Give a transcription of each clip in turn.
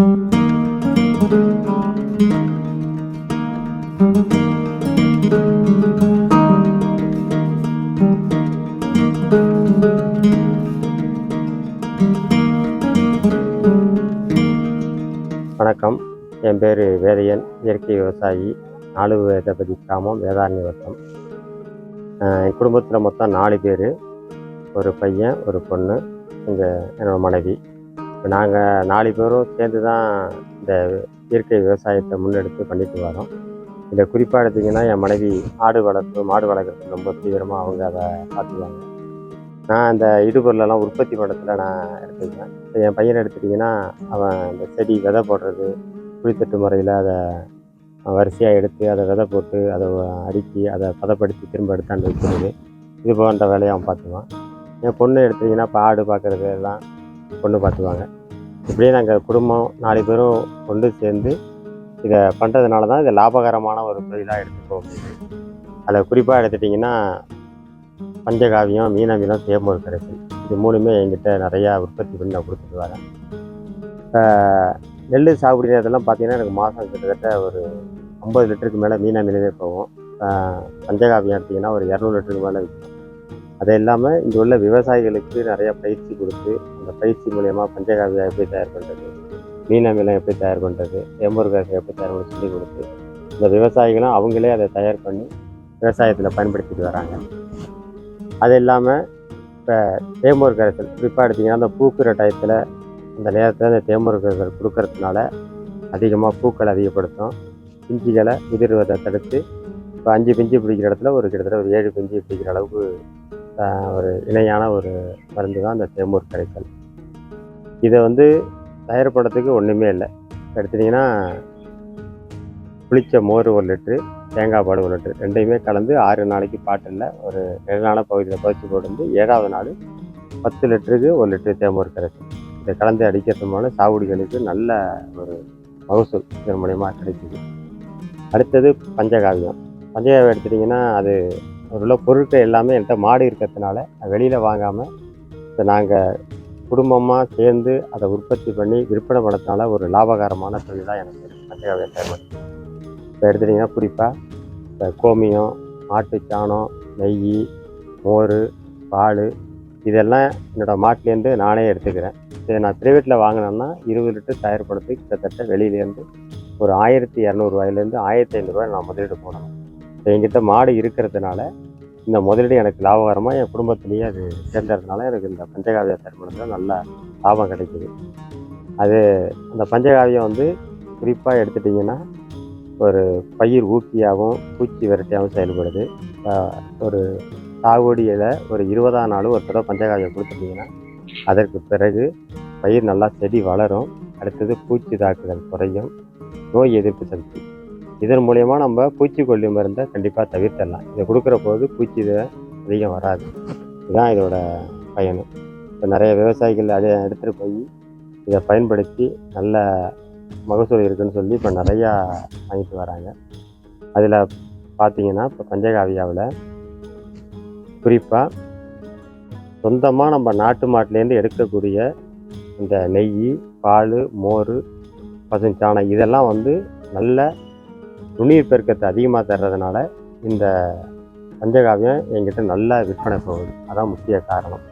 வணக்கம். என் பேர் வேதையன். இயற்கை விவசாயி. நாலு வேதபதி கிராமம் வேதாரண்ய வட்டம். என் குடும்பத்தில் மொத்தம் நாலு பேர். ஒரு பையன் ஒரு பொண்ணு எங்கள் என்னோடய மனைவி. இப்போ நாங்கள் நாலு பேரும் சேர்ந்து தான் இந்த இயற்கை விவசாயத்தை முன்னெடுத்து பண்ணிட்டு வரோம். இதில் குறிப்பாக எடுத்திங்கன்னா என் மனைவி ஆடு வளர்ப்பு மாடு வளர்க்குறது ரொம்ப தீவிரமாக அவங்க அதை பார்த்துக்குவாங்க. நான் அந்த இடுபொருளெல்லாம் உற்பத்தி படத்தில் நான் எடுத்துக்குவேன். இப்போ என் பையனை எடுத்துட்டிங்கன்னா அவன் அந்த செடி விதை போடுறது குழித்தட்டு முறையில் அதை வரிசையாக எடுத்து அதை விதை போட்டு அதை அடுக்கி அதை பதப்படுத்தி திரும்ப எடுத்தாண்டு வைக்கிறது. இது போன்ற வேலையை அவன் பார்த்துக்குவான். என் பொண்ணு எடுத்திங்கன்னா இப்போ ஆடு பார்க்குறது எல்லாம் பொண்ணு பார்த்துக்குவாங்க. இப்படியே நாங்கள் குடும்பம் நாலு பேரும் கொண்டு சேர்ந்து இதை பண்ணுறதுனால தான் இது லாபகரமான ஒரு தொழிலாக எடுத்துக்கோம் அதில் குறிப்பாக எடுத்துட்டிங்கன்னா பஞ்சகாவியம் மீனமீனம் சேமூர் கரைசல். இது மூணுமே எங்கிட்ட நிறையா உற்பத்தி பண்ணி நான் கொடுத்துட்டு வரேன். இப்போ நெல் சாகுபடி நேரத்தெல்லாம் பார்த்தீங்கன்னா எனக்கு மாதம் கிட்டத்தட்ட ஒரு ஐம்பது லிட்டருக்கு மேலே மீனமிலமே போகும். பஞ்சகாவியம் எடுத்திங்கன்னா ஒரு இரநூறு லிட்டருக்கு மேலே விற்கும். அது இல்லாமல் இங்கே உள்ள விவசாயிகளுக்கு நிறையா பயிற்சி கொடுத்து அந்த பயிற்சி மூலயமா பஞ்சகாவியா எப்படி தயார் பண்ணுறது மீனமிலம் எப்படி தயார் பண்ணுறது தேமூர் எப்படி தயார் பண்ணி சொல்லி கொடுத்து இந்த விவசாயிகளும் அவங்களே அதை தயார் பண்ணி விவசாயத்தில் பயன்படுத்திட்டு வராங்க. அது இல்லாமல் இப்போ தேமூர் கரைசல் குறிப்பாக எடுத்திங்கன்னா அந்த பூக்கிற டயத்தில் அந்த நேரத்தில் அந்த தேமூர் கரைசல் கொடுக்கறதுனால அதிகமாக பூக்களை அதிகப்படுத்தும். பிஞ்சுகளை உதிர்வதை தடுத்து இப்போ அஞ்சு பிஞ்சு பிடிக்கிற இடத்துல ஒரு கிட்டத்தட்ட ஒரு ஏழு பிஞ்சு பிடிக்கிற அளவுக்கு ஒரு இணையான ஒரு மருந்து தான் அந்த தேமூர் கரைசல். இதை வந்து தயார் பண்ணுறதுக்கு ஒன்றுமே இல்லை. எடுத்துட்டிங்கன்னா புளிச்ச மோர் ஒரு லிட்ரு தேங்காய் பாடு ஒரு லிட்ரு ரெண்டையுமே கலந்து ஆறு நாளைக்கு பாட்டில் ஒரு நிழலான பகுதியில் பறித்து போட்டு ஏழாவது நாள் பத்து லிட்டருக்கு ஒரு லிட்டரு தேமூர் கரைசல். இதை கலந்து அடிக்கிறது மூலம் சாகுடிகளுக்கு நல்ல ஒரு மகசூல் இதன் மூலயமா கிடைக்குது. அடுத்தது பஞ்சகாவியம். பஞ்சகாவியம் எடுத்துட்டிங்கன்னா அது உள்ள பொருட்கள் எல்லாமே என்கிட்ட மாடு இருக்கிறதுனால வெளியில் வாங்காமல் இதை நாங்கள் குடும்பமாக சேர்ந்து அதை உற்பத்தி பண்ணி விற்பனை பண்ணதுனால ஒரு லாபகரமான தொழிலாக எனக்கு இருக்கு. பஞ்சகாவியம் இப்போ எடுத்துட்டிங்கன்னா குறிப்பாக இப்போ கோமியம் மாட்டு சாணம் நெய் மோர் பால் இதெல்லாம் என்னோடய மாட்டிலேருந்து நானே எடுத்துக்கிறேன். இதை நான் ப்ரைவேட்டில் வாங்கினேன்னா இருபது லிட்டர் தயார்படுத்தி கிட்டத்தட்ட வெளியிலேருந்து ஒரு ஆயிரத்தி இரநூறுவாயிலேருந்து ஆயிரத்தி ஐநூறுரூவா நான் முதலீடு போடணும். என்கிட்ட மாடு இருக்கிறதுனால இந்த முதலீடு எனக்கு லாபகரமாக என் குடும்பத்திலேயே அது சேர்ந்ததுனால எனக்கு இந்த பஞ்சகாவிய தருமணத்தில் நல்ல லாபம் கிடைக்குது. அது அந்த பஞ்சகாவியம் வந்து குறிப்பாக எடுத்துட்டிங்கன்னா ஒரு பயிர் ஊக்கியாகவும் பூச்சி விரட்டியாகவும் செயல்படுது. ஒரு சாகுடியில் ஒரு இருபதாம் நாள் ஒரு தடவை பஞ்சகாவியம் கொடுத்துட்டிங்கன்னா அதற்கு பிறகு பயிர் நல்லா செடி வளரும். அடுத்தது பூச்சி தாக்குதல் குறையும். நோய் எதிர்ப்பு சக்தி. இதன் மூலயமா நம்ம பூச்சிக்கொல்லி மருந்தை கண்டிப்பாக தவிர்த்தரலாம். இதை கொடுக்குற போது பூச்சி இதை அதிகம் வராது. இதுதான் இதோட பயன். இப்போ நிறைய விவசாயிகள் அதை எடுத்துகிட்டு போய் இதை பயன்படுத்தி நல்ல மகசூல் இருக்குன்னு சொல்லி இப்போ நிறையா வாங்கிட்டு வராங்க. அதில் பார்த்தீங்கன்னா இப்போ பஞ்சகாவியாவில் குறிப்பாக சொந்தமாக நம்ம நாட்டு மாட்டிலேருந்து எடுக்கக்கூடிய இந்த நெய் பால் மோர் பசுஞ்சாணம் இதெல்லாம் வந்து நல்ல நுண்ணீர் பெருக்கத்தை அதிகமாக தர்றதுனால இந்த பஞ்சகாவியம் என்கிட்ட நல்லா விற்பனை போகுது. அதான் முக்கிய காரணம்.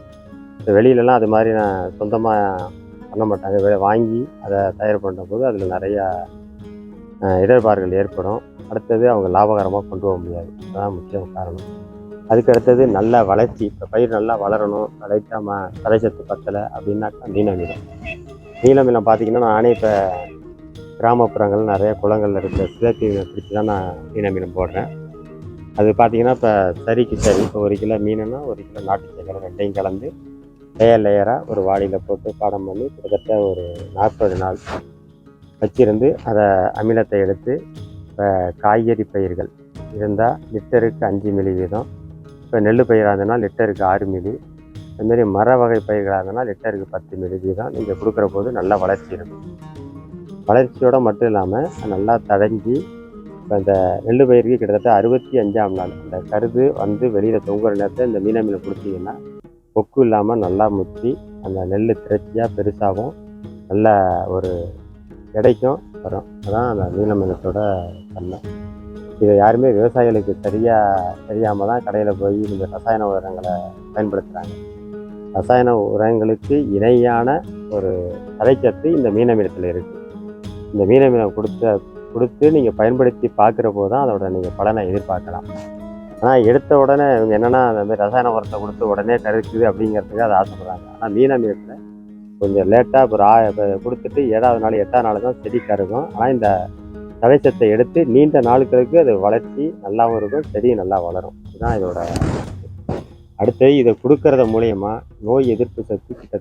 இப்போ வெளியிலலாம் அது மாதிரி நான் சொந்தமாக பண்ண மாட்டாங்க. வெளியே வாங்கி அதை தயார் பண்ணும்போது அதில் நிறையா இடர்பாடுகள் ஏற்படும். அடுத்தது அவங்க லாபகரமாக கொண்டு போக முடியாது. அதுதான் முக்கிய காரணம். அதுக்கு அடுத்தது நல்ல வளர்ச்சி. இப்போ பயிர் நல்லா வளரணும். லைட்டாக ம தலைச்சத்து பத்தலை அப்படின்னாக்கா நீலமிலம் நீலமிலம் பார்த்தீங்கன்னா நானே இப்போ கிராமப்புறங்கள் நிறைய குளங்கள்ல இருக்கிற சிலத்தி பிடிச்சி தான் நான் மீனமீனம் போடுறேன். அது பார்த்தீங்கன்னா இப்போ சரிக்கு சரி இப்போ ஒரு கிலோ மீனுன்னா ஒரு கிலோ நாட்டு சக்கரை ரெண்டையும் கலந்து லேயர் லேயராக ஒரு வாளியில் போட்டு பாடம் பண்ணி கிட்டத்தட்ட ஒரு நாற்பது நாள் வச்சிருந்து அதை அமிலத்தை எடுத்து இப்போ காய்கறி பயிர்கள் இருந்தால் லிட்டருக்கு அஞ்சு மில்லி வீதம். இப்போ நெல் பயிராக இருந்ததுன்னா லிட்டருக்கு ஆறு மில்லி. அதுமாரி மர வகை பயிர்களாக இருந்ததுன்னா லிட்டருக்கு பத்து மில்லி வீதம். நீங்கள் கொடுக்குற போது நல்ல வளர்ச்சி இருக்கும். வளர்ச்சியோடு மட்டும் இல்லாமல் நல்லா தழைஞ்சி இப்போ இந்த நெல் பயிருக்கு கிட்டத்தட்ட அறுபத்தி அஞ்சாம் நாள். அந்த கருது வந்து வெளியில் தொங்குற நேரத்தில் இந்த மீன மீனை கொடுத்தீங்கன்னா கொக்கு இல்லாமல் நல்லா முத்தி அந்த நெல் திரட்சியாக பெருசாகவும் நல்ல ஒரு எடைக்கும் வரும். அதான் அந்த மீன மீனத்தோட தன்மை. இதை யாருமே விவசாயிகளுக்கு சரியாக தெரியாமல் தான் கடையில் போய் இந்த ரசாயன உரங்களை பயன்படுத்துகிறாங்க ரசாயன உரங்களுக்கு இணையான ஒரு தழைச்சத்து இந்த மீன மீனத்தில் இருக்குது இந்த மீன கொடுத்த கொடுத்து நீங்கள் பயன்படுத்தி பார்க்குற போது தான் அதோட நீங்கள் பலனை எதிர்பார்க்கலாம். ஆனால் எடுத்த உடனே இவங்க என்னென்னா அந்த மாதிரி ரசாயன உரத்தை கொடுத்து உடனே கருக்குது அப்படிங்கிறதுக்கு அதை ஆசைப்படுறாங்க. ஆனால் மீன மீனத்தில் கொஞ்சம் லேட்டாக இப்போ ரா இப்போ கொடுத்துட்டு ஏழாவது நாள் எட்டாவது நாள் தான் செடி கருகும். ஆனால் இந்த தழைச்சத்தை எடுத்து நீண்ட நாட்களுக்கு அது வளர்ச்சி நல்லாவும் இருக்கும் செடி நல்லா வளரும். இதுதான் இதோட அடுத்து இதை கொடுக்கறது மூலயமா நோய் எதிர்ப்பு சக்தி கிட்ட